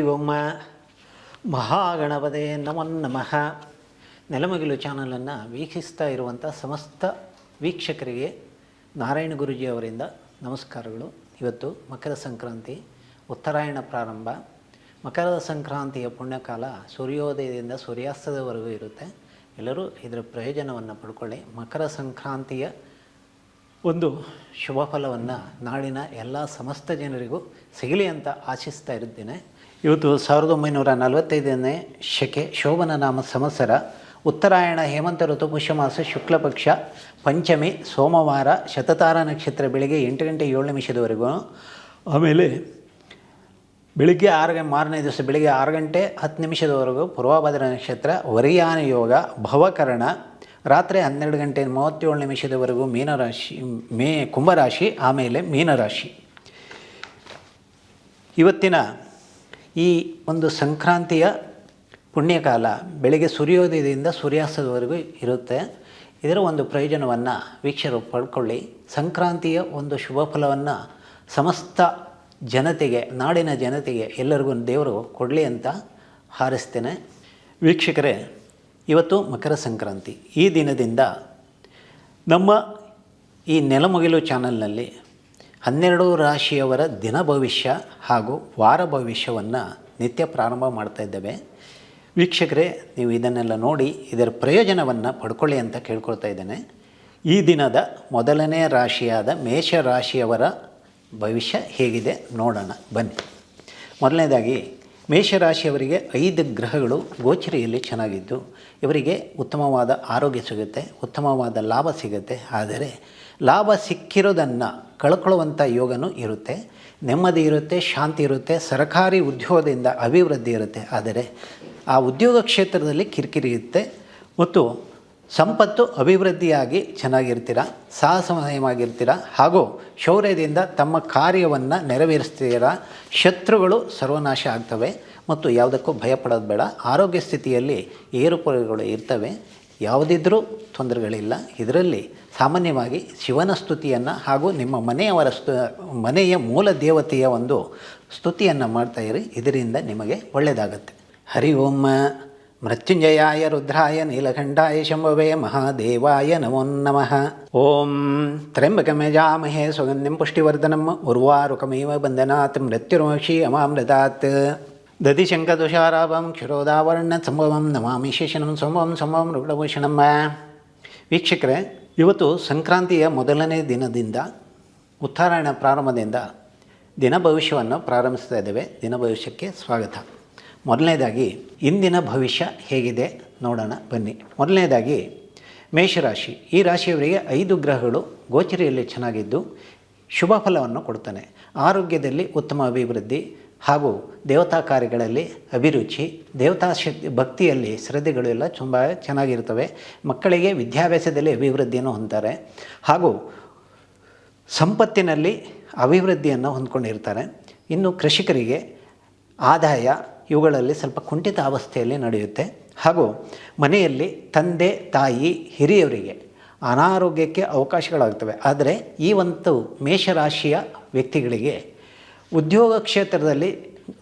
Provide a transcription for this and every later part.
ಹರಿ ಓಂ ಮಹಾಗಣಪತೆ ನಮನ್ ನಮಃ. ನೆಲಮಗಿಲು ಚಾನಲನ್ನು ವೀಕ್ಷಿಸ್ತಾ ಇರುವಂಥ ಸಮಸ್ತ ವೀಕ್ಷಕರಿಗೆ ನಾರಾಯಣ ಗುರುಜಿ ಅವರಿಂದ ನಮಸ್ಕಾರಗಳು. ಇವತ್ತು ಮಕರ ಸಂಕ್ರಾಂತಿ, ಉತ್ತರಾಯಣ ಪ್ರಾರಂಭ. ಮಕರದ ಸಂಕ್ರಾಂತಿಯ ಪುಣ್ಯಕಾಲ ಸೂರ್ಯೋದಯದಿಂದ ಸೂರ್ಯಾಸ್ತದವರೆಗೂ ಇರುತ್ತೆ. ಎಲ್ಲರೂ ಇದರ ಪ್ರಯೋಜನವನ್ನು ಪಡ್ಕೊಳ್ಳಿ. ಮಕರ ಸಂಕ್ರಾಂತಿಯ ಒಂದು ಶುಭ ಫಲವನ್ನು ನಾಡಿನ ಎಲ್ಲ ಸಮಸ್ತ ಜನರಿಗೂ ಸಿಗಲಿ ಅಂತ ಆಶಿಸ್ತಾ ಇರುತ್ತೇನೆ. ಇವತ್ತು ಸಾವಿರದ ಒಂಬೈನೂರ ನಲವತ್ತೈದನೇ ಶಕೆ ಶೋಭನ ನಾಮ ಸಂವತ್ಸರ, ಉತ್ತರಾಯಣ ಹೇಮಂತ ಋತು ಪುಷ್ಯಮಾಸ ಶುಕ್ಲ ಪಕ್ಷ, ಪಂಚಮಿ ಸೋಮವಾರ ಶತತಾರ ನಕ್ಷತ್ರ ಬೆಳಿಗ್ಗೆ ಎಂಟು ಗಂಟೆ ಏಳು ನಿಮಿಷದವರೆಗೂ. ಆಮೇಲೆ ಬೆಳಿಗ್ಗೆ ಆರು ಗಂಟೆ ಮಾರನೇ ದಿವಸ ಬೆಳಿಗ್ಗೆ ಆರು ಗಂಟೆ ಹತ್ತು ನಿಮಿಷದವರೆಗೂ ಪೂರ್ವಭದ್ರ ನಕ್ಷತ್ರ, ವರಿಯಾನ ಯೋಗ, ಭವಕರಣ, ರಾತ್ರಿ ಹನ್ನೆರಡು ಗಂಟೆ ಮೂವತ್ತೇಳು ನಿಮಿಷದವರೆಗೂ ಮೀನರಾಶಿ, ಮೇ ಕುಂಭರಾಶಿ, ಆಮೇಲೆ ಮೀನರಾಶಿ. ಇವತ್ತಿನ ಈ ಒಂದು ಸಂಕ್ರಾಂತಿಯ ಪುಣ್ಯಕಾಲ ಬೆಳಗ್ಗೆ ಸೂರ್ಯೋದಯದಿಂದ ಸೂರ್ಯಾಸ್ತದವರೆಗೂ ಇರುತ್ತೆ. ಇದರ ಒಂದು ಪ್ರಯೋಜನವನ್ನು ವೀಕ್ಷಕರು ಪಡ್ಕೊಳ್ಳಿ. ಸಂಕ್ರಾಂತಿಯ ಒಂದು ಶುಭ ಫಲವನ್ನು ಸಮಸ್ತ ಜನತೆಗೆ, ನಾಡಿನ ಜನತೆಗೆ ಎಲ್ಲರಿಗೂ ದೇವರು ಕೊಡಲಿ ಅಂತ ಹಾರಿಸ್ತೇನೆ. ವೀಕ್ಷಕರೇ, ಇವತ್ತು ಮಕರ ಸಂಕ್ರಾಂತಿ. ಈ ದಿನದಿಂದ ನಮ್ಮ ಈ ನೆಲಮುಗಿಲು ಚಾನಲ್ನಲ್ಲಿ ಹನ್ನೆರಡು ರಾಶಿಯವರ ದಿನ ಭವಿಷ್ಯ ಹಾಗೂ ವಾರ ಭವಿಷ್ಯವನ್ನು ನಿತ್ಯ ಪ್ರಾರಂಭ ಮಾಡ್ತಾ ಇದ್ದೇವೆ. ವೀಕ್ಷಕರೇ, ನೀವು ಇದನ್ನೆಲ್ಲ ನೋಡಿ ಇದರ ಪ್ರಯೋಜನವನ್ನು ಪಡ್ಕೊಳ್ಳಿ ಅಂತ ಕೇಳ್ಕೊಳ್ತಾ ಇದ್ದೇನೆ. ಈ ದಿನದ ಮೊದಲನೇ ರಾಶಿಯಾದ ಮೇಷ ರಾಶಿಯವರ ಭವಿಷ್ಯ ಹೇಗಿದೆ ನೋಡೋಣ, ಬನ್ನಿ. ಮೊದಲನೇದಾಗಿ ಮೇಷರಾಶಿಯವರಿಗೆ ಐದು ಗ್ರಹಗಳು ಗೋಚರಿಯಲ್ಲಿ ಚೆನ್ನಾಗಿದ್ದು, ಇವರಿಗೆ ಉತ್ತಮವಾದ ಆರೋಗ್ಯ ಸಿಗುತ್ತೆ, ಉತ್ತಮವಾದ ಲಾಭ ಸಿಗುತ್ತೆ. ಆದರೆ, ಲಾಭ ಸಿಕ್ಕಿರೋದನ್ನು ಕಳ್ಕೊಳ್ಳುವಂಥ ಯೋಗನೂ ಇರುತ್ತೆ. ನೆಮ್ಮದಿ ಇರುತ್ತೆ, ಶಾಂತಿ ಇರುತ್ತೆ, ಸರ್ಕಾರಿ ಉದ್ಯೋಗದಿಂದ ಅಭಿವೃದ್ಧಿ ಇರುತ್ತೆ. ಆದರೆ ಆ ಉದ್ಯೋಗ ಕ್ಷೇತ್ರದಲ್ಲಿ ಕಿರಿಕಿರಿ ಇರುತ್ತೆ. ಮತ್ತು ಸಂಪತ್ತು ಅಭಿವೃದ್ಧಿಯಾಗಿ ಚೆನ್ನಾಗಿರ್ತೀರ ಸಾಹಸಮಯವಾಗಿರ್ತೀರ ಹಾಗೂ ಶೌರ್ಯದಿಂದ ತಮ್ಮ ಕಾರ್ಯವನ್ನು ನೆರವೇರಿಸ್ತೀರ, ಶತ್ರುಗಳು ಸರ್ವನಾಶ ಆಗ್ತವೆ. ಮತ್ತು ಯಾವುದಕ್ಕೂ ಭಯಪಡೋದು ಬೇಡ. ಆರೋಗ್ಯ ಸ್ಥಿತಿಯಲ್ಲಿ ಏರುಪೇರುಗಳು ಇರ್ತವೆ. ಯಾವುದಿದ್ರೂ ತೊಂದರೆಗಳಿಲ್ಲ. ಇದರಲ್ಲಿ ಸಾಮಾನ್ಯವಾಗಿ ಶಿವನ ಸ್ತುತಿಯನ್ನು ಹಾಗೂ ನಿಮ್ಮ ಮನೆಯವರ ಸ್ತು ಮನೆಯ ಮೂಲ ದೇವತೆಯ ಒಂದು ಸ್ತುತಿಯನ್ನು ಮಾಡ್ತಾ ಇರಿ. ಇದರಿಂದ ನಿಮಗೆ ಒಳ್ಳೆಯದಾಗತ್ತೆ. ಹರಿ ಓಂ, ಮೃತ್ಯುಂಜಯಾಯ ರುದ್ರಾಯ ನೀಲಕಂಠಾಯ ಶಂಭವೇ ಮಹಾದೇವಾಯ ನಮೋ ನಮಃ. ಓಂ, ತ್ರ್ಯಂಬಕಮಜಾಮಹೇ ಸುಗಂಧಿಂ ಪುಷ್ಟಿವರ್ಧನಂ, ಉರ್ವಾರುಕಮೇವ ಬಂಧನಾತ್, ಮೃತ್ಯುರ್ಮಕ್ಷಿ ಅಮಾಮೃತಾತ್. ದಧಿಶಂಕದುಷಾರಾಭಂ, ಕ್ಷಿರೋದಾವರ್ಣ ಸಂಭವಂ, ನಮಾಮಿ ಶೇಷಣಂ ಸಂಭವಂ ಸಂಭವಂ ರುಗ್ಣಭೂಷಣಂ ವೀಕ್ಷಕರೇ ಇವತ್ತು ಸಂಕ್ರಾಂತಿಯ ಮೊದಲನೇ ದಿನದಿಂದ ಉತ್ತರಾಯಣ ಪ್ರಾರಂಭದಿಂದ ದಿನ ಭವಿಷ್ಯವನ್ನು ಪ್ರಾರಂಭಿಸ್ತಾ ಇದ್ದೇವೆ. ದಿನ ಭವಿಷ್ಯಕ್ಕೆ ಸ್ವಾಗತ. ಮೊದಲನೇದಾಗಿ ಇಂದಿನ ಭವಿಷ್ಯ ಹೇಗಿದೆ ನೋಡೋಣ, ಬನ್ನಿ. ಮೊದಲನೇದಾಗಿ ಮೇಷರಾಶಿ. ಈ ರಾಶಿಯವರಿಗೆ ಐದು ಗ್ರಹಗಳು ಗೋಚರಿಯಲ್ಲಿ ಚೆನ್ನಾಗಿದ್ದು ಶುಭ ಫಲವನ್ನು ಕೊಡ್ತಾನೆ ಆರೋಗ್ಯದಲ್ಲಿ ಉತ್ತಮ ಅಭಿವೃದ್ಧಿ ಹಾಗೂ ದೇವತಾ ಕಾರ್ಯಗಳಲ್ಲಿ ಅಭಿರುಚಿ, ದೇವತಾ ಭಕ್ತಿಯಲ್ಲಿ ಶ್ರದ್ಧೆಗಳು ಎಲ್ಲ ತುಂಬ ಚೆನ್ನಾಗಿರ್ತವೆ ಮಕ್ಕಳಿಗೆ ವಿದ್ಯಾಭ್ಯಾಸದಲ್ಲಿ ಅಭಿವೃದ್ಧಿಯನ್ನು ಹೊಂದ್ತಾರೆ ಹಾಗೂ ಸಂಪತ್ತಿನಲ್ಲಿ ಅಭಿವೃದ್ಧಿಯನ್ನು ಹೊಂದ್ಕೊಂಡಿರ್ತಾರೆ. ಇನ್ನು ಕೃಷಿಕರಿಗೆ ಆದಾಯ ಇವುಗಳಲ್ಲಿ ಸ್ವಲ್ಪ ಕುಂಠಿತ ಅವಸ್ಥೆಯಲ್ಲಿ ನಡೆಯುತ್ತೆ. ಹಾಗೂ ಮನೆಯಲ್ಲಿ ತಂದೆ, ತಾಯಿ, ಹಿರಿಯವರಿಗೆ ಅನಾರೋಗ್ಯಕ್ಕೆ ಅವಕಾಶಗಳಾಗ್ತವೆ. ಆದರೆ ಈ ಒಂದು ಮೇಷರಾಶಿಯ ವ್ಯಕ್ತಿಗಳಿಗೆ ಉದ್ಯೋಗ ಕ್ಷೇತ್ರದಲ್ಲಿ,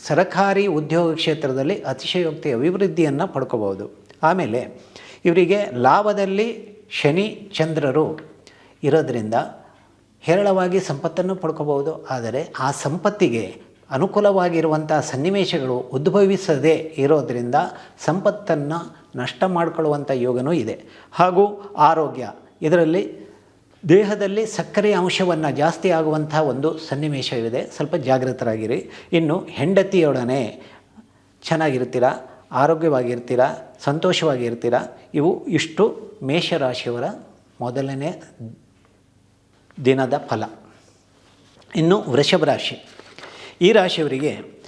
ಸರಕಾರಿ ಉದ್ಯೋಗ ಕ್ಷೇತ್ರದಲ್ಲಿ ಅತಿಶಯೋಕ್ತಿ ಅಭಿವೃದ್ಧಿಯನ್ನು ಪಡ್ಕೋಬೋದು ಆಮೇಲೆ, ಇವರಿಗೆ ಲಾಭದಲ್ಲಿ ಶನಿ ಚಂದ್ರರು ಇರೋದರಿಂದ ಹೇರಳವಾಗಿ ಸಂಪತ್ತನ್ನು ಪಡ್ಕೋಬೋದು ಆದರೆ ಆ ಸಂಪತ್ತಿಗೆ ಅನುಕೂಲವಾಗಿರುವಂಥ ಸನ್ನಿವೇಶಗಳು ಉದ್ಭವಿಸದೇ ಇರೋದರಿಂದ ಸಂಪತ್ತನ್ನು ನಷ್ಟ ಮಾಡಿಕೊಳ್ಳುವಂಥ ಯೋಗನೂ ಇದೆ. ಹಾಗೂ ಆರೋಗ್ಯ, ಇದರಲ್ಲಿ ದೇಹದಲ್ಲಿ ಸಕ್ಕರೆ ಅಂಶವನ್ನು ಜಾಸ್ತಿ ಆಗುವಂಥ ಒಂದು ಸನ್ನಿವೇಶವಿದೆ. ಸ್ವಲ್ಪ ಜಾಗೃತರಾಗಿರಿ. ಇನ್ನು ಹೆಂಡತಿಯೊಡನೆ ಚೆನ್ನಾಗಿರ್ತೀರಾ? ಆರೋಗ್ಯವಾಗಿರ್ತೀರ? ಸಂತೋಷವಾಗಿರ್ತೀರ? ಇವು ಇಷ್ಟು ಮೇಷರಾಶಿಯವರ ಮೊದಲನೇ ದಿನದ ಫಲ. ಇನ್ನು ವೃಷಭ ರಾಶಿ. ಈ ರಾಶಿಯವರಿಗೆ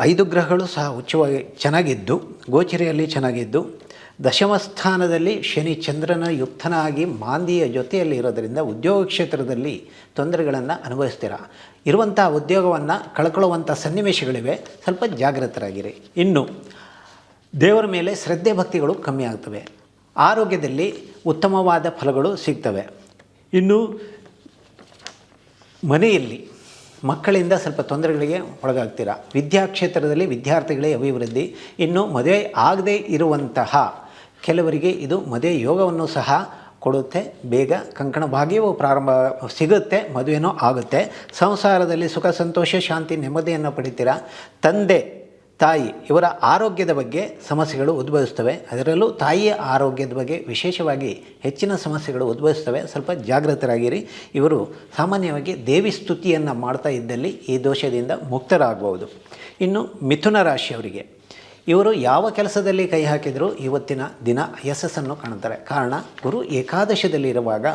ಐದು ಗ್ರಹಗಳು ಸಹ ಉಚ್ಚವಾಗಿ ಚೆನ್ನಾಗಿದ್ದು, ಗೋಚರಿಯಲ್ಲಿ ಚೆನ್ನಾಗಿದ್ದು ದಶಮ ಸ್ಥಾನದಲ್ಲಿ ಶನಿ ಚಂದ್ರನ ಯುಕ್ತನಾಗಿ ಮಾಂದಿಯ ಜೊತೆಯಲ್ಲಿ ಇರೋದರಿಂದ ಉದ್ಯೋಗ ಕ್ಷೇತ್ರದಲ್ಲಿ ತೊಂದರೆಗಳನ್ನು ಅನುಭವಿಸ್ತೀರ. ಇರುವಂಥ ಉದ್ಯೋಗವನ್ನು ಕಳ್ಕೊಳ್ಳುವಂಥ ಸನ್ನಿವೇಶಗಳಿವೆ. ಸ್ವಲ್ಪ ಜಾಗೃತರಾಗಿರಿ. ಇನ್ನು ದೇವರ ಮೇಲೆ ಶ್ರದ್ಧೆ ಭಕ್ತಿಗಳು ಕಮ್ಮಿ ಆಗ್ತವೆ. ಆರೋಗ್ಯದಲ್ಲಿ ಉತ್ತಮವಾದ ಫಲಗಳು ಸಿಗ್ತವೆ. ಇನ್ನು ಮನೆಯಲ್ಲಿ ಮಕ್ಕಳಿಂದ ಸ್ವಲ್ಪ ತೊಂದರೆಗಳಿಗೆ ಒಳಗಾಗ್ತೀರಾ. ವಿದ್ಯಾಕ್ಷೇತ್ರದಲ್ಲಿ ವಿದ್ಯಾರ್ಥಿಗಳೇ ಅಭಿವೃದ್ಧಿ. ಇನ್ನು ಮದುವೆ ಆಗದೇ ಇರುವಂತಹ ಕೆಲವರಿಗೆ ಇದು ಮದುವೆ ಯೋಗವನ್ನು ಸಹ ಕೊಡುತ್ತೆ. ಬೇಗ ಕಂಕಣ ಭಾಗ್ಯವೂ ಪ್ರಾರಂಭ, ಸಿಗುತ್ತೆ, ಮದುವೆನೂ ಆಗುತ್ತೆ. ಸಂಸಾರದಲ್ಲಿ ಸುಖ, ಸಂತೋಷ, ಶಾಂತಿ, ನೆಮ್ಮದಿಯನ್ನು ಪಡಿತೀರಾ? ತಂದೆ, ತಾಯಿ ಇವರ ಆರೋಗ್ಯದ ಬಗ್ಗೆ ಸಮಸ್ಯೆಗಳು ಉದ್ಭವಿಸ್ತವೆ. ಅದರಲ್ಲೂ ತಾಯಿಯ ಆರೋಗ್ಯದ ಬಗ್ಗೆ ವಿಶೇಷವಾಗಿ ಹೆಚ್ಚಿನ ಸಮಸ್ಯೆಗಳು ಉದ್ಭವಿಸ್ತವೆ. ಸ್ವಲ್ಪ ಜಾಗೃತರಾಗಿರಿ ಇವರು ಸಾಮಾನ್ಯವಾಗಿ ದೇವಿ ಸ್ತುತಿಯನ್ನು ಮಾಡ್ತಾ ಇದ್ದಲ್ಲಿ ಈ ದೋಷದಿಂದ ಮುಕ್ತರಾಗಬಹುದು. ಇನ್ನು ಮಿಥುನ ರಾಶಿಯವರಿಗೆ. ಇವರು ಯಾವ ಕೆಲಸದಲ್ಲಿ ಕೈ ಹಾಕಿದರೂ ಇವತ್ತಿನ ದಿನ ಯಶಸ್ಸನ್ನು ಕಾಣುತ್ತಾರೆ. ಕಾರಣ, ಗುರು ಏಕಾದಶದಲ್ಲಿರುವಾಗ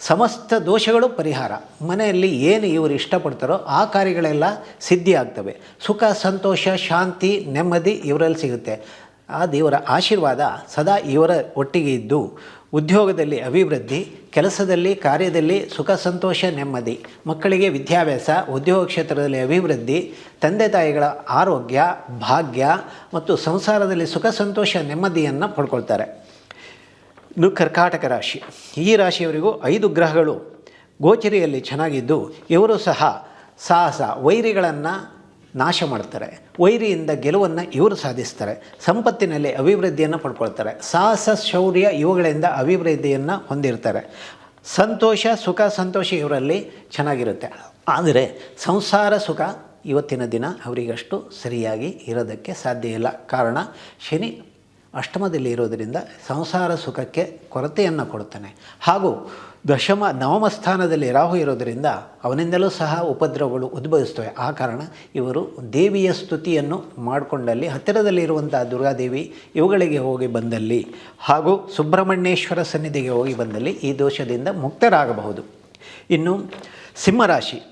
ಸಮಸ್ತ ದೋಷಗಳು ಪರಿಹಾರ. ಮನೆಯಲ್ಲಿ ಏನು ಇವರು ಇಷ್ಟಪಡ್ತಾರೋ ಆ ಕಾರ್ಯಗಳೆಲ್ಲ ಸಿದ್ಧಿಯಾಗ್ತವೆ. ಸುಖ, ಸಂತೋಷ, ಶಾಂತಿ, ನೆಮ್ಮದಿ ಇವರಲ್ಲಿ ಸಿಗುತ್ತೆ. ಆ ದೇವರ ಆಶೀರ್ವಾದ ಸದಾ ಇವರ ಒಟ್ಟಿಗೆ ಇದ್ದು, ಉದ್ಯೋಗದಲ್ಲಿ ಅಭಿವೃದ್ಧಿ, ಕೆಲಸದಲ್ಲಿ, ಕಾರ್ಯದಲ್ಲಿ ಸುಖ, ಸಂತೋಷ, ನೆಮ್ಮದಿ, ಮಕ್ಕಳಿಗೆ ವಿದ್ಯಾಭ್ಯಾಸ, ಉದ್ಯೋಗ ಕ್ಷೇತ್ರದಲ್ಲಿ ಅಭಿವೃದ್ಧಿ, ತಂದೆ ತಾಯಿಗಳ ಆರೋಗ್ಯ, ಭಾಗ್ಯ ಮತ್ತು ಸಂಸಾರದಲ್ಲಿ ಸುಖ, ಸಂತೋಷ, ನೆಮ್ಮದಿಯನ್ನು ಪಡ್ಕೊಳ್ತಾರೆ. ಇನ್ನು ಕರ್ಕಾಟಕ ರಾಶಿ. ಈ ರಾಶಿಯವರಿಗೂ ಐದು ಗ್ರಹಗಳು ಗೋಚರಿಯಲ್ಲಿ ಚೆನ್ನಾಗಿದ್ದು, ಇವರು ಸಹ ಸಾಹಸ, ವೈರಿಗಳನ್ನು ನಾಶ ಮಾಡ್ತಾರೆ. ವೈರಿಯಿಂದ ಗೆಲುವನ್ನು ಇವರು ಸಾಧಿಸ್ತಾರೆ. ಸಂಪತ್ತಿನಲ್ಲಿ ಅಭಿವೃದ್ಧಿಯನ್ನು ಪಡ್ಕೊಳ್ತಾರೆ. ಸಾಹಸ, ಶೌರ್ಯ ಇವುಗಳಿಂದ ಅಭಿವೃದ್ಧಿಯನ್ನು ಹೊಂದಿರ್ತಾರೆ. ಸಂತೋಷ, ಸುಖ, ಸಂತೋಷ ಇವರಲ್ಲಿ ಚೆನ್ನಾಗಿರುತ್ತೆ. ಆದರೆ ಸಂಸಾರ ಸುಖ ಇವತ್ತಿನ ದಿನ ಅವರಿಗಷ್ಟು ಸರಿಯಾಗಿ ಇರೋದಕ್ಕೆ ಸಾಧ್ಯ ಇಲ್ಲ. ಕಾರಣ ಶನಿ ಅಷ್ಟಮದಲ್ಲಿ ಇರೋದರಿಂದ ಸಂಸಾರ ಸುಖಕ್ಕೆ ಕೊರತೆಯನ್ನು ಕೊಡ್ತಾನೆ. ಹಾಗೂ ದಶಮ, ನವಮ ಸ್ಥಾನದಲ್ಲಿ ರಾಹು ಇರೋದರಿಂದ ಅವನಿಂದಲೂ ಸಹ ಉಪದ್ರವಗಳು ಉದ್ಭವಿಸ್ತವೆ. ಆ ಕಾರಣ ಇವರು ದೇವಿಯ ಸ್ತುತಿಯನ್ನು ಮಾಡಿಕೊಂಡಲ್ಲಿ ಹತ್ತಿರದಲ್ಲಿರುವಂಥ ದುರ್ಗಾದೇವಿ ಇವುಗಳಿಗೆ ಹೋಗಿ ಬಂದಲ್ಲಿ ಹಾಗೂ ಸುಬ್ರಹ್ಮಣ್ಯೇಶ್ವರ ಸನ್ನಿಧಿಗೆ ಹೋಗಿ ಬಂದಲ್ಲಿ ಈ ದೋಷದಿಂದ ಮುಕ್ತರಾಗಬಹುದು. ಇನ್ನು ಸಿಂಹರಾಶಿ,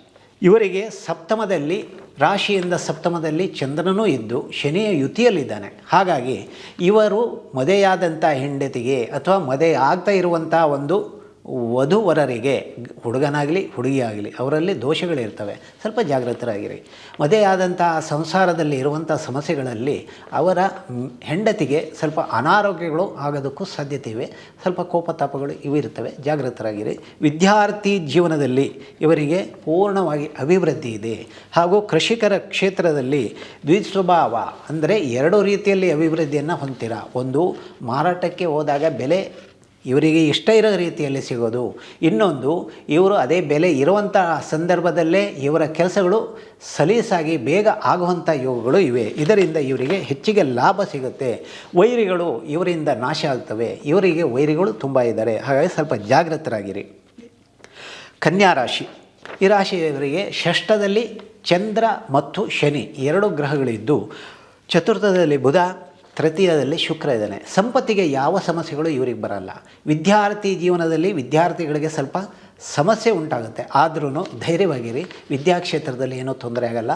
ಇವರಿಗೆ ಸಪ್ತಮದಲ್ಲಿ, ರಾಶಿಯಿಂದ ಸಪ್ತಮದಲ್ಲಿ ಚಂದ್ರನೂ ಇದ್ದು ಶನಿಯ ಯುತಿಯಲ್ಲಿದ್ದಾನೆ. ಹಾಗಾಗಿ ಇವರು ಮದೆಯಾದಂಥ ಹೆಂಡತಿಗೆ ಅಥವಾ ಮದುವೆ ಆಗ್ತಾ ಇರುವಂಥ ಒಂದು ವಧುವರರಿಗೆ ಹುಡುಗನಾಗಲಿ, ಹುಡುಗಿಯಾಗಲಿ ಅವರಲ್ಲಿ ದೋಷಗಳಿರ್ತವೆ ಸ್ವಲ್ಪ ಜಾಗೃತರಾಗಿರಿ ಮದುವೆಯಾದಂಥ ಸಂಸಾರದಲ್ಲಿ ಇರುವಂಥ ಸಮಸ್ಯೆಗಳಲ್ಲಿ ಅವರ ಹೆಂಡತಿಗೆ ಸ್ವಲ್ಪ ಅನಾರೋಗ್ಯಗಳು ಆಗೋದಕ್ಕೂ ಸಾಧ್ಯತೆ ಇವೆ. ಸ್ವಲ್ಪ ಕೋಪತಾಪಗಳು ಇವು ಇರ್ತವೆ. ಜಾಗೃತರಾಗಿರಿ ವಿದ್ಯಾರ್ಥಿ ಜೀವನದಲ್ಲಿ ಇವರಿಗೆ ಪೂರ್ಣವಾಗಿ ಅಭಿವೃದ್ಧಿ ಇದೆ. ಹಾಗೂ ಕೃಷಿಕರ ಕ್ಷೇತ್ರದಲ್ಲಿ ದ್ವಿಸ್ವಭಾವ ಅಂದರೆ ಎರಡು ರೀತಿಯಲ್ಲಿ ಅಭಿವೃದ್ಧಿಯನ್ನು ಹೊಂದಿರ. ಒಂದು ಮಾರಾಟಕ್ಕೆ ಹೋದಾಗ ಬೆಲೆ ಇವರಿಗೆ ಇಷ್ಟ ಇರೋ ರೀತಿಯಲ್ಲಿ ಸಿಗೋದು. ಇನ್ನೊಂದು, ಇವರು ಅದೇ ಬೆಲೆ ಇರುವಂಥ ಸಂದರ್ಭದಲ್ಲೇ ಇವರ ಕೆಲಸಗಳು ಸಲೀಸಾಗಿ ಬೇಗ ಆಗುವಂಥ ಯೋಗಗಳು ಇವೆ. ಇದರಿಂದ ಇವರಿಗೆ ಹೆಚ್ಚಿಗೆ ಲಾಭ ಸಿಗುತ್ತೆ. ವೈರಿಗಳು ಇವರಿಂದ ನಾಶ ಆಗ್ತವೆ. ಇವರಿಗೆ ವೈರಿಗಳು ತುಂಬ ಇದ್ದಾರೆ. ಹಾಗಾಗಿ ಸ್ವಲ್ಪ ಜಾಗೃತರಾಗಿರಿ ಕನ್ಯಾ ರಾಶಿ. ಈ ರಾಶಿಯವರಿಗೆ ಷಷ್ಠದಲ್ಲಿ ಚಂದ್ರ ಮತ್ತು ಶನಿ ಎರಡು ಗ್ರಹಗಳಿದ್ದು, ಚತುರ್ಥದಲ್ಲಿ ಬುಧ ತೃತೀಯದಲ್ಲಿ ಶುಕ್ರ ಇದ್ದಾನೆ. ಸಂಪತ್ತಿಗೆ ಯಾವ ಸಮಸ್ಯೆಗಳು ಇವರಿಗೆ ಬರಲ್ಲ. ವಿದ್ಯಾರ್ಥಿ ಜೀವನದಲ್ಲಿ ವಿದ್ಯಾರ್ಥಿಗಳಿಗೆ ಸ್ವಲ್ಪ ಸಮಸ್ಯೆ ಉಂಟಾಗುತ್ತೆ. ಆದ್ರೂ ಧೈರ್ಯವಾಗಿರಿ. ವಿದ್ಯಾಕ್ಷೇತ್ರದಲ್ಲಿ ಏನೂ ತೊಂದರೆ ಆಗಲ್ಲ.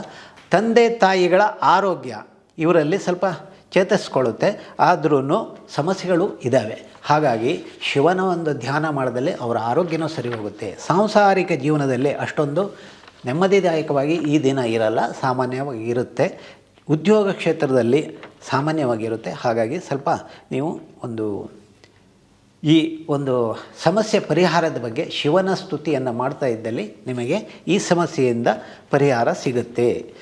ತಂದೆ ತಾಯಿಗಳ ಆರೋಗ್ಯ ಇವರಲ್ಲಿ ಸ್ವಲ್ಪ ಚೇತರಿಸ್ಕೊಳ್ಳುತ್ತೆ. ಆದ್ರೂ ಸಮಸ್ಯೆಗಳು ಇದ್ದಾವೆ. ಹಾಗಾಗಿ ಶಿವನ ಒಂದು ಧ್ಯಾನ ಮಾಡದಲ್ಲಿ ಅವರ ಆರೋಗ್ಯನೂ ಸರಿ ಹೋಗುತ್ತೆ. ಸಾಂಸಾರಿಕ ಜೀವನದಲ್ಲಿ ಅಷ್ಟೊಂದು ನೆಮ್ಮದಿದಾಯಕವಾಗಿ ಈ ದಿನ ಇರಲ್ಲ. ಸಾಮಾನ್ಯವಾಗಿ ಇರುತ್ತೆ. ಉದ್ಯೋಗ ಕ್ಷೇತ್ರದಲ್ಲಿ ಸಾಮಾನ್ಯವಾಗಿರುತ್ತೆ. ಹಾಗಾಗಿ ಸ್ವಲ್ಪ ನೀವು ಒಂದು ಈ ಒಂದು ಸಮಸ್ಯೆ ಪರಿಹಾರದ ಬಗ್ಗೆ ಶಿವನ ಸ್ತುತಿಯನ್ನು ಮಾಡ್ತಾ ಇದ್ದಲ್ಲಿ ನಿಮಗೆ ಈ ಸಮಸ್ಯೆಯಿಂದ ಪರಿಹಾರ ಸಿಗುತ್ತೆ.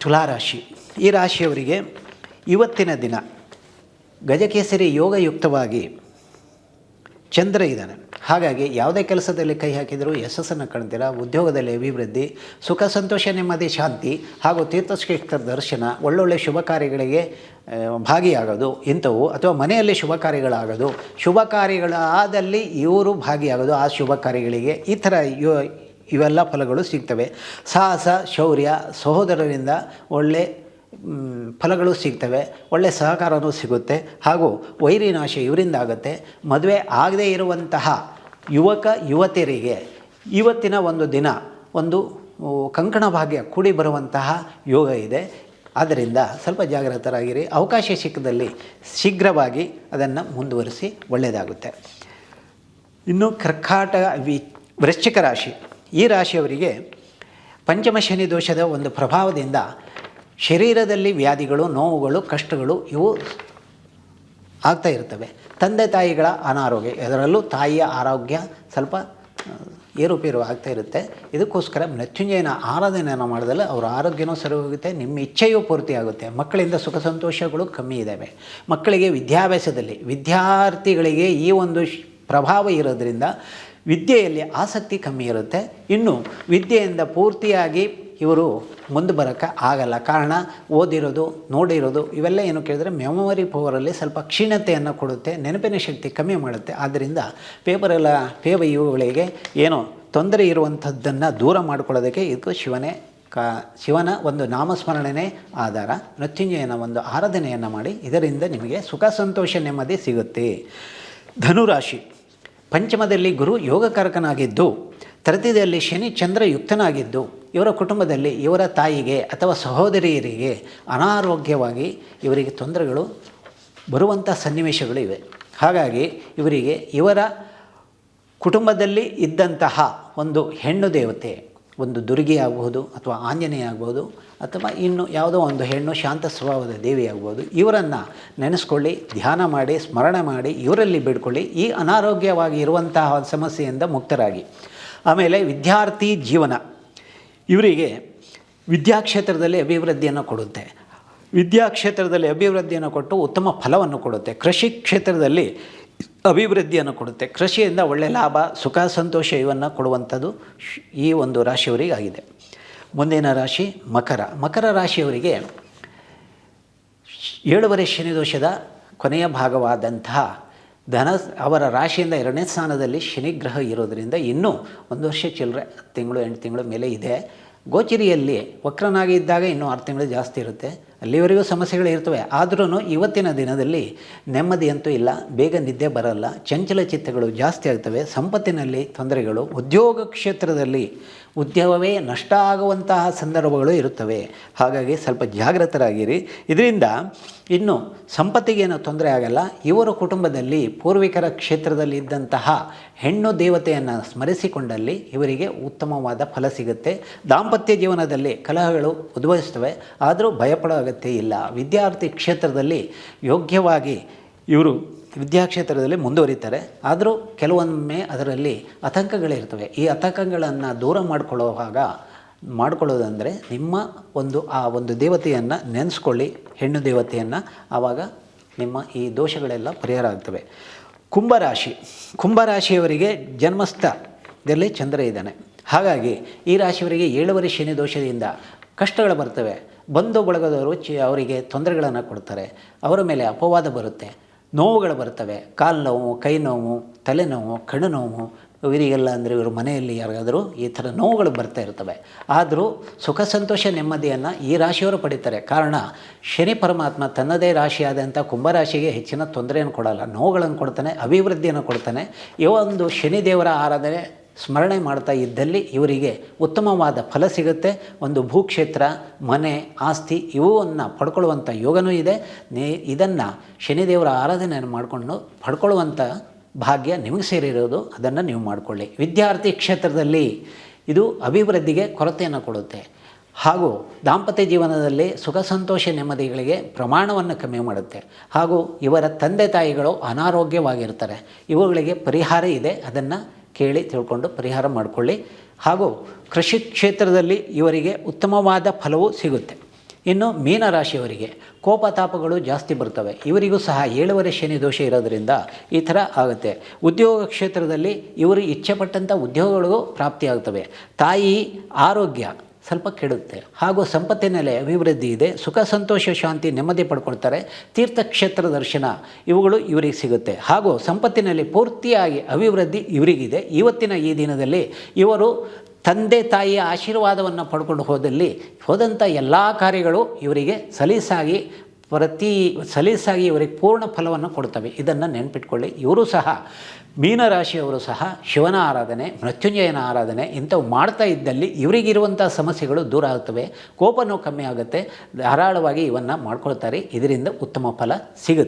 ತುಲಾರಾಶಿ. ಈ ರಾಶಿಯವರಿಗೆ ಇವತ್ತಿನ ದಿನ ಗಜಕೇಸರಿ ಯೋಗಯುಕ್ತವಾಗಿ ಚಂದ್ರ ಇದ್ದಾನೆ. ಹಾಗಾಗಿ ಯಾವುದೇ ಕೆಲಸದಲ್ಲಿ ಕೈ ಹಾಕಿದರೂ ಯಶಸ್ಸನ್ನು ಕಾಣ್ತೀರ. ಉದ್ಯೋಗದಲ್ಲಿ ಅಭಿವೃದ್ಧಿ, ಸುಖ, ಸಂತೋಷ, ನೆಮ್ಮದಿ, ಶಾಂತಿ ಹಾಗೂ ತೀರ್ಥಕ್ಷೇತ್ರ ದರ್ಶನ ಒಳ್ಳೊಳ್ಳೆ ಶುಭ ಕಾರ್ಯಗಳಿಗೆ ಭಾಗಿಯಾಗೋದು ಇಂಥವು. ಅಥವಾ ಮನೆಯಲ್ಲಿ ಶುಭ ಕಾರ್ಯಗಳಾಗೋದು. ಶುಭ ಕಾರ್ಯಗಳಾದಲ್ಲಿ ಇವರು ಭಾಗಿಯಾಗೋದು. ಆ ಶುಭ ಕಾರ್ಯಗಳಿಗೆ ಈ ಥರ ಇವೆಲ್ಲ ಫಲಗಳು ಸಿಗ್ತವೆ. ಸಾಹಸ, ಶೌರ್ಯ, ಸಹೋದರರಿಂದ ಒಳ್ಳೆ ಫಲಗಳು ಸಿಗ್ತವೆ ಒಳ್ಳೆಯ ಸಹಕಾರವೂ ಸಿಗುತ್ತೆ. ಹಾಗೂ ವೈರಿನಾಶ ಇವರಿಂದ ಆಗುತ್ತೆ ಮದುವೆ ಆಗದೇ ಇರುವಂತಹ ಯುವಕ ಯುವತಿಯರಿಗೆ ಇವತ್ತಿನ ಒಂದು ದಿನ, ಒಂದು ಕಂಕಣ ಭಾಗ್ಯ ಕೂಡಿ ಬರುವಂತಹ ಯೋಗ ಇದೆ. ಆದ್ದರಿಂದ ಸ್ವಲ್ಪ ಜಾಗೃತರಾಗಿರಿ. ಅವಕಾಶ ಸಿಕ್ಕದಲ್ಲಿ ಶೀಘ್ರವಾಗಿ ಅದನ್ನು ಮುಂದುವರಿಸಿ ಒಳ್ಳೆಯದಾಗುತ್ತೆ. ಇನ್ನು ಕರ್ಕಾಟ ವಿ, ವೃಶ್ಚಿಕ ರಾಶಿ. ಈ ರಾಶಿಯವರಿಗೆ ಪಂಚಮ ಶನಿ ದೋಷದ ಒಂದು ಪ್ರಭಾವದಿಂದ ಶರೀರದಲ್ಲಿ ವ್ಯಾಧಿಗಳು, ನೋವುಗಳು, ಕಷ್ಟಗಳು ಇವು ಆಗ್ತಾ ಇರ್ತವೆ. ತಂದೆ ತಾಯಿಗಳ ಅನಾರೋಗ್ಯ, ಅದರಲ್ಲೂ ತಾಯಿಯ ಆರೋಗ್ಯ ಸ್ವಲ್ಪ ಏರುಪೇರು ಆಗ್ತಾ ಇರುತ್ತೆ. ಇದಕ್ಕೋಸ್ಕರ ಮೃತ್ಯುಂಜಯನ ಆರಾಧನೆಯನ್ನು ಮಾಡಿದಲ್ಲಿ ಅವರ ಆರೋಗ್ಯನೂ ಸರಿ ಹೋಗುತ್ತೆ ನಿಮ್ಮ ಇಚ್ಛೆಯೂ ಪೂರ್ತಿ ಆಗುತ್ತೆ. ಮಕ್ಕಳಿಂದ ಸುಖ ಸಂತೋಷಗಳು ಕಮ್ಮಿ ಇದ್ದಾವೆ ಮಕ್ಕಳಿಗೆ ವಿದ್ಯಾಭ್ಯಾಸದಲ್ಲಿ, ವಿದ್ಯಾರ್ಥಿಗಳಿಗೆ ಈ ಒಂದು ಪ್ರಭಾವ ಇರೋದರಿಂದ ವಿದ್ಯೆಯಲ್ಲಿ ಆಸಕ್ತಿ ಕಮ್ಮಿ ಇರುತ್ತೆ. ಇನ್ನು ವಿದ್ಯೆಯಿಂದ ಪೂರ್ತಿಯಾಗಿ ಇವರು ಮುಂದೆ ಬರೋಕ್ಕೆ ಆಗಲ್ಲ. ಕಾರಣ ಓದಿರೋದು, ನೋಡಿರೋದು, ಇವೆಲ್ಲ ಏನು ಕೇಳಿದ್ರೆ ಮೆಮೊರಿ ಪವರಲ್ಲಿ ಸ್ವಲ್ಪ ಕ್ಷೀಣತೆಯನ್ನು ಕೊಡುತ್ತೆ, ನೆನಪಿನ ಶಕ್ತಿ ಕಮ್ಮಿ ಮಾಡುತ್ತೆ. ಆದ್ದರಿಂದ ಪೇಪರೆಲ್ಲ ಪೇವ ಇವುಗಳಿಗೆ ಏನೋ ತೊಂದರೆ ಇರುವಂಥದ್ದನ್ನು ದೂರ ಮಾಡಿಕೊಳ್ಳೋದಕ್ಕೆ ಇದು ಶಿವನೇ ಕಾ, ಶಿವನ ಒಂದು ನಾಮಸ್ಮರಣೆನೇ ಆಧಾರ. ಮೃತ್ಯುಂಜಯನ ಒಂದು ಆರಾಧನೆಯನ್ನು ಮಾಡಿ, ಇದರಿಂದ ನಿಮಗೆ ಸುಖ ಸಂತೋಷ ನೆಮ್ಮದಿ ಸಿಗುತ್ತೆ. ಧನುರಾಶಿ, ಪಂಚಮದಲ್ಲಿ ಗುರು ಯೋಗಕಾರಕನಾಗಿದ್ದು, ತೃತೀಯದಲ್ಲಿ ಶನಿ ಚಂದ್ರ ಯುಕ್ತನಾಗಿದ್ದು ಇವರ ಕುಟುಂಬದಲ್ಲಿ ಇವರ ತಾಯಿಗೆ ಅಥವಾ ಸಹೋದರಿಯರಿಗೆ ಅನಾರೋಗ್ಯವಾಗಿ ಇವರಿಗೆ ತೊಂದರೆಗಳು ಬರುವಂಥ ಸನ್ನಿವೇಶಗಳು ಇವೆ. ಹಾಗಾಗಿ ಇವರಿಗೆ ಇವರ ಕುಟುಂಬದಲ್ಲಿ ಇದ್ದಂತಹ ಒಂದು ಹೆಣ್ಣು ದೇವತೆ, ಒಂದು ದುರ್ಗಿ ಅಥವಾ ಆಂಜನೇಯ ಆಗ್ಬೋದು ಅಥವಾ ಇನ್ನು ಯಾವುದೋ ಒಂದು ಹೆಣ್ಣು ಶಾಂತ ಸ್ವಭಾವದ ದೇವಿ ಆಗ್ಬೋದು ಇವರನ್ನು ನೆನೆಸ್ಕೊಳ್ಳಿ, ಧ್ಯಾನ ಮಾಡಿ, ಸ್ಮರಣೆ ಮಾಡಿ, ಇವರಲ್ಲಿ ಬಿಡ್ಕೊಳ್ಳಿ, ಈ ಅನಾರೋಗ್ಯವಾಗಿ ಇರುವಂತಹ ಸಮಸ್ಯೆಯಿಂದ ಮುಕ್ತರಾಗಿ. ಆಮೇಲೆ ವಿದ್ಯಾರ್ಥಿ ಜೀವನ. ಇವರಿಗೆ ವಿದ್ಯಾಕ್ಷೇತ್ರದಲ್ಲಿ ಅಭಿವೃದ್ಧಿಯನ್ನು ಕೊಡುತ್ತೆ. ವಿದ್ಯಾಕ್ಷೇತ್ರದಲ್ಲಿ ಅಭಿವೃದ್ಧಿಯನ್ನು ಕೊಟ್ಟು ಉತ್ತಮ ಫಲವನ್ನು ಕೊಡುತ್ತೆ. ಕೃಷಿ ಕ್ಷೇತ್ರದಲ್ಲಿ ಅಭಿವೃದ್ಧಿಯನ್ನು ಕೊಡುತ್ತೆ. ಕೃಷಿಯಿಂದ ಒಳ್ಳೆಯ ಲಾಭ, ಸುಖ, ಸಂತೋಷ ಇವನ್ನು ಕೊಡುವಂಥದ್ದು ಈ ಒಂದು ರಾಶಿಯವರಿಗಾಗಿದೆ. ಮುಂದಿನ ರಾಶಿ ಮಕರ. ಮಕರ ರಾಶಿಯವರಿಗೆ ಏಳುವರೆ ಶನಿ ದೋಷದ ಕೊನೆಯ ಭಾಗವಾದಂತಹ ಧನ ಅವರ ರಾಶಿಯಿಂದ ಎರಡನೇ ಸ್ಥಾನದಲ್ಲಿ ಶನಿಗ್ರಹ ಇರೋದರಿಂದ ಇನ್ನೂ ಒಂದು ವರ್ಷ ಚಿಲ್ಲರೆ ತಿಂಗಳು ಎಂಟು ತಿಂಗಳು ಮೇಲೆ ಇದೆ. ಗೋಚರಿಯಲ್ಲಿ ವಕ್ರನಾಗಿ ಇದ್ದಾಗ ಇನ್ನೂ ಆರು ತಿಂಗಳು ಜಾಸ್ತಿ ಇರುತ್ತೆ. ಅಲ್ಲಿವರೆಗೂ ಸಮಸ್ಯೆಗಳು ಇರ್ತವೆ. ಆದ್ರೂ ಇವತ್ತಿನ ದಿನದಲ್ಲಿ ನೆಮ್ಮದಿ ಅಂತೂ ಇಲ್ಲ, ಬೇಗ ನಿದ್ದೆ ಬರಲ್ಲ, ಚಂಚಲ ಚಿತ್ತಗಳು ಜಾಸ್ತಿ ಆಗ್ತವೆ, ಸಂಪತ್ತಿನಲ್ಲಿ ತೊಂದರೆಗಳು, ಉದ್ಯೋಗ ಕ್ಷೇತ್ರದಲ್ಲಿ ಉದ್ಯೋಗವೇ ನಷ್ಟ ಆಗುವಂತಹ ಸಂದರ್ಭಗಳು ಇರುತ್ತವೆ. ಹಾಗಾಗಿ ಸ್ವಲ್ಪ ಜಾಗೃತರಾಗಿರಿ ಇದರಿಂದ ಇನ್ನು ಸಂಪತ್ತಿಗೇನು ತೊಂದರೆ ಆಗಲ್ಲ. ಇವರ ಕುಟುಂಬದಲ್ಲಿ ಪೂರ್ವಿಕರ ಕ್ಷೇತ್ರದಲ್ಲಿ ಇದ್ದಂತಹ ಹೆಣ್ಣು ದೇವತೆಯನ್ನು ಸ್ಮರಿಸಿಕೊಂಡಲ್ಲಿ ಇವರಿಗೆ ಉತ್ತಮವಾದ ಫಲ ಸಿಗುತ್ತೆ. ದಾಂಪತ್ಯ ಜೀವನದಲ್ಲಿ ಕಲಹಗಳು ಉದ್ಭವಿಸ್ತವೆ. ಆದರೂ ಭಯಪಡೋ ಇಲ್ಲ. ವಿದ್ಯಾರ್ಥಿ ಕ್ಷೇತ್ರದಲ್ಲಿ ಯೋಗ್ಯವಾಗಿ ಇವರು ವಿದ್ಯಾಕ್ಷೇತ್ರದಲ್ಲಿ ಮುಂದುವರಿತಾರೆ. ಆದರೂ ಕೆಲವೊಮ್ಮೆ ಅದರಲ್ಲಿ ಆತಂಕಗಳಿರ್ತವೆ ಈ ಆತಂಕಗಳನ್ನು ದೂರ ಮಾಡಿಕೊಳ್ಳುವಾಗ ಮಾಡಿಕೊಳ್ಳೋದಂದರೆ ನಿಮ್ಮ ಒಂದು ಆ ಒಂದು ದೇವತೆಯನ್ನು ನೆನೆಸ್ಕೊಳ್ಳಿ. ಹೆಣ್ಣು ದೇವತೆಯನ್ನು ಆವಾಗ ನಿಮ್ಮ ಈ ದೋಷಗಳೆಲ್ಲ ಪರಿಹಾರ ಆಗ್ತವೆ. ಕುಂಭರಾಶಿ. ಕುಂಭರಾಶಿಯವರಿಗೆ ಜನ್ಮಸ್ಥದಲ್ಲಿ ಚಂದ್ರ ಇದ್ದಾನೆ. ಹಾಗಾಗಿ ಈ ರಾಶಿಯವರಿಗೆ ಏಳುವರೆ ಶನಿ ದೋಷದಿಂದ ಕಷ್ಟಗಳು ಬರ್ತವೆ. ಬಂಧು ಬಳಗದವರು ಚಿ ಅವರಿಗೆ ತೊಂದರೆಗಳನ್ನು ಕೊಡ್ತಾರೆ. ಅವರ ಮೇಲೆ ಅಪವಾದ ಬರುತ್ತೆ. ನೋವುಗಳು ಬರ್ತವೆ. ಕಾಲು ನೋವು, ಕೈ ನೋವು ತಲೆನೋವು ಕಣ್ಣು ನೋವು, ಇವರಿಗೆಲ್ಲ ಅಂದರೆ ಇವರು ಮನೆಯಲ್ಲಿ ಯಾರಿಗಾದರೂ ಈ ಥರ ನೋವುಗಳು ಬರ್ತಾ ಇರ್ತವೆ. ಆದರೂ ಸುಖ, ಸಂತೋಷ, ನೆಮ್ಮದಿಯನ್ನು ಈ ರಾಶಿಯವರು ಪಡಿತಾರೆ. ಕಾರಣ ಶನಿ ಪರಮಾತ್ಮ ತನ್ನದೇ ರಾಶಿಯಾದಂಥ ಕುಂಭರಾಶಿಗೆ ಹೆಚ್ಚಿನ ತೊಂದರೆಯನ್ನು ಕೊಡಲ್ಲ. ನೋವುಗಳನ್ನು ಕೊಡ್ತಾನೆ, ಅಭಿವೃದ್ಧಿಯನ್ನು ಕೊಡ್ತಾನೆ. ಈ ಒಂದು ಶನಿದೇವರ ಆರಾಧನೆ ಸ್ಮರಣೆ ಮಾಡ್ತಾ ಇದ್ದಲ್ಲಿ ಇವರಿಗೆ ಉತ್ತಮವಾದ ಫಲ ಸಿಗುತ್ತೆ. ಒಂದು ಭೂಕ್ಷೇತ್ರ, ಮನೆ, ಆಸ್ತಿ ಇವುವನ್ನು ಪಡ್ಕೊಳ್ಳುವಂಥ ಯೋಗನೂ ಇದೆ. ನೇ, ಇದನ್ನು ಶನಿದೇವರ ಆರಾಧನೆಯನ್ನು ಮಾಡಿಕೊಂಡು ಪಡ್ಕೊಳ್ಳುವಂಥ ಭಾಗ್ಯ ನಿಮಗೆ ಸೇರಿರೋದು. ಅದನ್ನು ನೀವು ಮಾಡಿಕೊಳ್ಳಿ. ವಿದ್ಯಾರ್ಥಿ ಕ್ಷೇತ್ರದಲ್ಲಿ ಇದು ಅಭಿವೃದ್ಧಿಗೆ ಕೊರತೆಯನ್ನು ಕೊಡುತ್ತೆ. ಹಾಗೂ ದಾಂಪತ್ಯ ಜೀವನದಲ್ಲಿ ಸುಖ, ಸಂತೋಷ, ನೆಮ್ಮದಿಗಳಿಗೆ ಪ್ರಮಾಣವನ್ನು ಕಮ್ಮಿ ಮಾಡುತ್ತೆ. ಹಾಗೂ ಇವರ ತಂದೆ ತಾಯಿಗಳು ಅನಾರೋಗ್ಯವಾಗಿರ್ತಾರೆ. ಇವುಗಳಿಗೆ ಪರಿಹಾರ ಇದೆ. ಅದನ್ನು ಕೇಳಿ ತಿಳ್ಕೊಂಡು ಪರಿಹಾರ ಮಾಡಿಕೊಳ್ಳಿ. ಹಾಗೂ ಕೃಷಿ ಕ್ಷೇತ್ರದಲ್ಲಿ ಇವರಿಗೆ ಉತ್ತಮವಾದ ಫಲವು ಸಿಗುತ್ತೆ. ಇನ್ನು ಮೀನರಾಶಿಯವರಿಗೆ ಕೋಪತಾಪಗಳು ಜಾಸ್ತಿ ಬರ್ತವೆ. ಇವರಿಗೂ ಸಹ ಏಳುವರೆ ಶನಿ ದೋಷ ಇರೋದರಿಂದ ಈ ಥರ ಆಗುತ್ತೆ. ಉದ್ಯೋಗ ಕ್ಷೇತ್ರದಲ್ಲಿ ಇವರು ಇಚ್ಛೆಪಟ್ಟಂಥ ಉದ್ಯೋಗಗಳಿಗೂ ಪ್ರಾಪ್ತಿಯಾಗ್ತವೆ. ತಾಯಿ ಆರೋಗ್ಯ ಸ್ವಲ್ಪ ಕೆಡುತ್ತೆ. ಹಾಗೂ ಸಂಪತ್ತಿನಲ್ಲಿ ಅಭಿವೃದ್ಧಿ ಇದೆ. ಸುಖ, ಸಂತೋಷ, ಶಾಂತಿ ನೆಮ್ಮದಿ ಪಡ್ಕೊಳ್ತಾರೆ. ತೀರ್ಥಕ್ಷೇತ್ರ ದರ್ಶನ ಇವುಗಳು ಇವರಿಗೆ ಸಿಗುತ್ತೆ. ಹಾಗೂ ಸಂಪತ್ತಿನಲ್ಲಿ ಪೂರ್ತಿಯಾಗಿ ಅಭಿವೃದ್ಧಿ ಇವರಿಗಿದೆ. ಇವತ್ತಿನ ಈ ದಿನದಲ್ಲಿ ಇವರು ತಂದೆ, ತಾಯಿಯ ಆಶೀರ್ವಾದವನ್ನು ಪಡ್ಕೊಂಡು ಹೋದಲ್ಲಿ ಹೋದಂಥ ಎಲ್ಲ ಕಾರ್ಯಗಳು ಇವರಿಗೆ ಸಲೀಸಾಗಿ ಪ್ರತಿ ಸಲೀಸಾಗಿ ಇವರಿಗೆ ಪೂರ್ಣ ಫಲವನ್ನು ಕೊಡ್ತವೆ. ಇದನ್ನು ನೆನ್ಪಿಟ್ಕೊಳ್ಳಿ. ಇವರು ಸಹ ಮೀನರಾಶಿಯವರು ಸಹ ಶಿವನ ಆರಾಧನೆ, ಮೃತ್ಯುಂಜಯನ ಆರಾಧನೆ ಇಂಥವು ಮಾಡ್ತಾ ಇದ್ದಲ್ಲಿ ಇವರಿಗಿರುವಂಥ ಸಮಸ್ಯೆಗಳು ದೂರ ಆಗ್ತವೆ. ಕೋಪನೂ ಕಮ್ಮಿ ಆಗುತ್ತೆ. ಧಾರಾಳವಾಗಿ ಇವನ್ನು ಮಾಡ್ಕೊಳ್ತಾರೆ. ಇದರಿಂದ ಉತ್ತಮ ಫಲ ಸಿಗುತ್ತೆ.